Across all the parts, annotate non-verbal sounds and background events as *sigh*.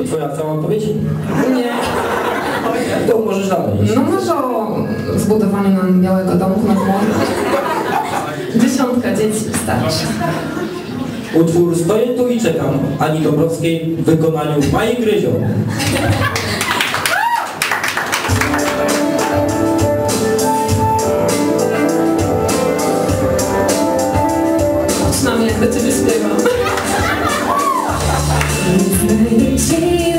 To twoja cała odpowiedź? Nie. To możesz dalej. No może o zbudowaniu nam białego domku na morzu. Dziesiątka dzieci starszych. Utwór Stoję tu i czekam Ani Dąbrowskiej w wykonaniu Maji Gryzią. 在一起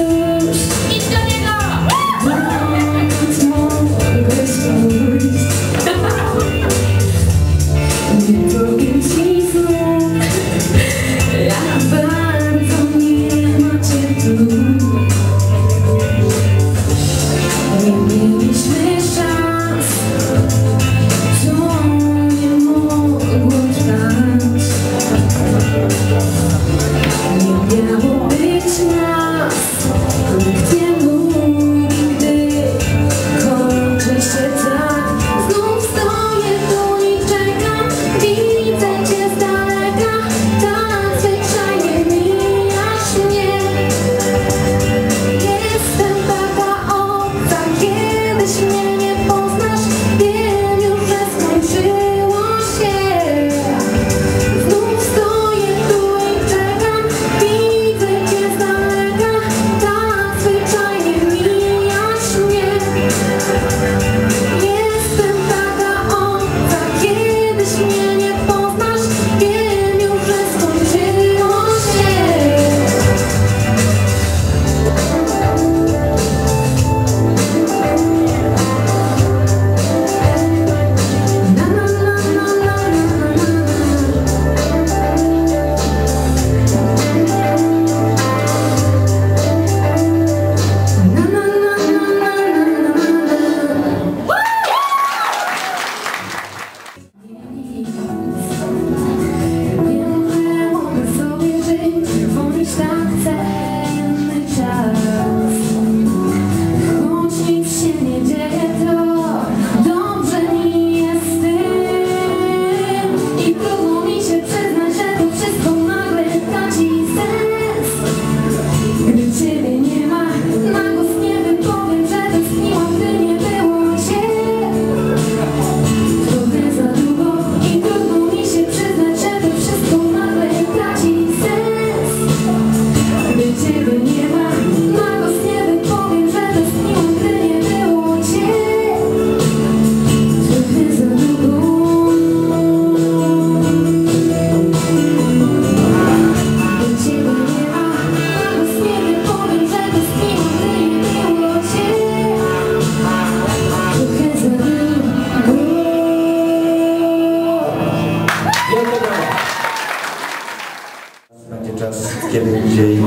kiedy indziej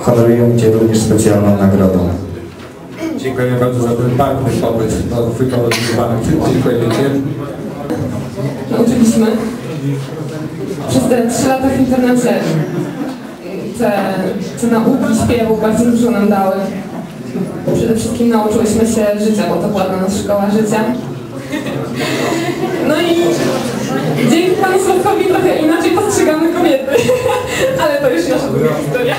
honorują Cię również specjalną nagrodą. Dziękuję bardzo za ten piękny pomysł, no, wykorzystywany przez Dziękuję Nauczyliśmy przez te trzy lata w internecie te, te nauki śpiewu bardzo dużo nam dały. Przede wszystkim nauczyłyśmy się życia, bo to była dla nas szkoła życia. No i dzięki panu Sławkowi postrzegamy kobiety. *laughs* Ale to już nasza druga historia.